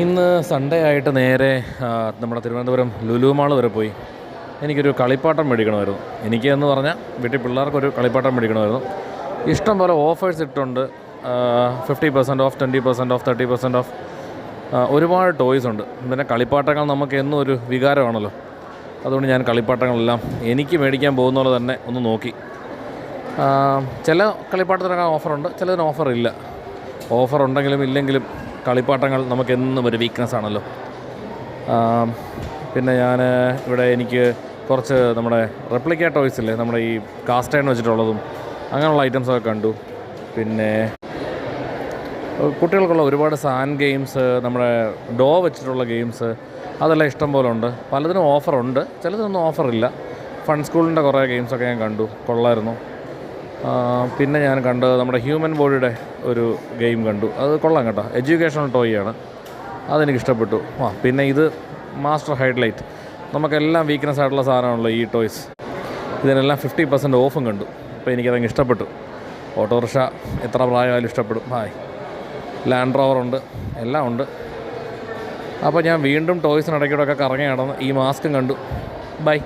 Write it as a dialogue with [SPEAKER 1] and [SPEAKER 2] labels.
[SPEAKER 1] ഇന്ന് സൺഡേ ആയിട്ട് നേരെ നമ്മുടെ തിരുവനന്തപുരം ലുലു മാൾ വരെ പോയി. എനിക്കൊരു കളിപ്പാട്ടം മേടിക്കണമായിരുന്നു. എനിക്ക് എന്ന് പറഞ്ഞാൽ വീട്ടിൽ പിള്ളേർക്കൊരു കളിപ്പാട്ടം മേടിക്കണമായിരുന്നു. ഇഷ്ടം പോലെ ഓഫേഴ്സ് ഇട്ടുണ്ട്. Fifty percent off twenty percent off thirty percent off ഒരുപാട് ടോയ്സ് ഉണ്ട്. പിന്നെ കളിപ്പാട്ടങ്ങൾ നമുക്ക് എന്നും ഒരു വികാരമാണല്ലോ. അതുകൊണ്ട് ഞാൻ കളിപ്പാട്ടങ്ങളെല്ലാം എനിക്ക് മേടിക്കാൻ പോകുന്ന പോലെ തന്നെ ഒന്ന് നോക്കി. ചില കളിപ്പാട്ടത്തിനൊക്കെ ഓഫറുണ്ട് ചിലതിന് ഓഫർ ഇല്ല. ഓഫർ ഉണ്ടെങ്കിലും ഇല്ലെങ്കിലും കളിപ്പാട്ടങ്ങൾ നമുക്കെന്നും ഒരു വീക്ക്നെസ് ആണല്ലോ. പിന്നെ ഞാൻ ഇവിടെ എനിക്ക് കുറച്ച് നമ്മുടെ റെപ്ലിക്ക ടോയ്സ് ഇല്ലേ നമ്മുടെ ഈ കാസ്റ്റ് അയൺ വെച്ചിട്ടുള്ളതും അങ്ങനെയുള്ള ഐറ്റംസൊക്കെ കണ്ടു. പിന്നെ കുട്ടികൾക്കുള്ള ഒരുപാട് സാൻ ഗെയിംസ് നമ്മുടെ ഡോ വെച്ചിട്ടുള്ള ഗെയിംസ് അതെല്ലാം ഇഷ്ടം പോലെ ഉണ്ട്. പലതിനും ഓഫറുണ്ട് ചിലതിനൊന്നും ഓഫറില്ല ഫൺ സ്കൂളിന്റെ കുറേ ഗെയിംസൊക്കെ ഞാൻ കണ്ടു. കൊള്ളായിരുന്നു. പിന്നെ ഞാൻ കണ്ടത് നമ്മുടെ ഹ്യൂമൻ ബോഡിയുടെ ഒരു ഗെയിം കണ്ടു. അത് കൊള്ളാം കേട്ടോ. എഡ്യൂക്കേഷണൽ ടോയ് ആണ്. അതെനിക്ക് ഇഷ്ടപ്പെട്ടു ആ പിന്നെ ഇത് മാസ്റ്റർ ഹൈഡ്ലൈറ്റ് നമുക്കെല്ലാം വീക്ക്നെസ് ആയിട്ടുള്ള സാധനമാണല്ലോ ഈ ടോയ്സ് ഇതിനെല്ലാം ഫിഫ്റ്റി പെർസെന്റ് ഓഫും കണ്ടു. അപ്പോൾ എനിക്കതങ്ങ് ഇഷ്ടപ്പെട്ടു. ഓട്ടോറിക്ഷ എത്ര പ്രായമായാലും ഇഷ്ടപ്പെടും. ഹായ്. ലാൻഡ് റോവറുണ്ട് എല്ലാം ഉണ്ട്. അപ്പോൾ ഞാൻ വീണ്ടും ടോയ്സിനിടയ്ക്കൂടെയൊക്കെ കറങ്ങി നടന്ന് ഈ മാസ്കും കണ്ടു. ബൈ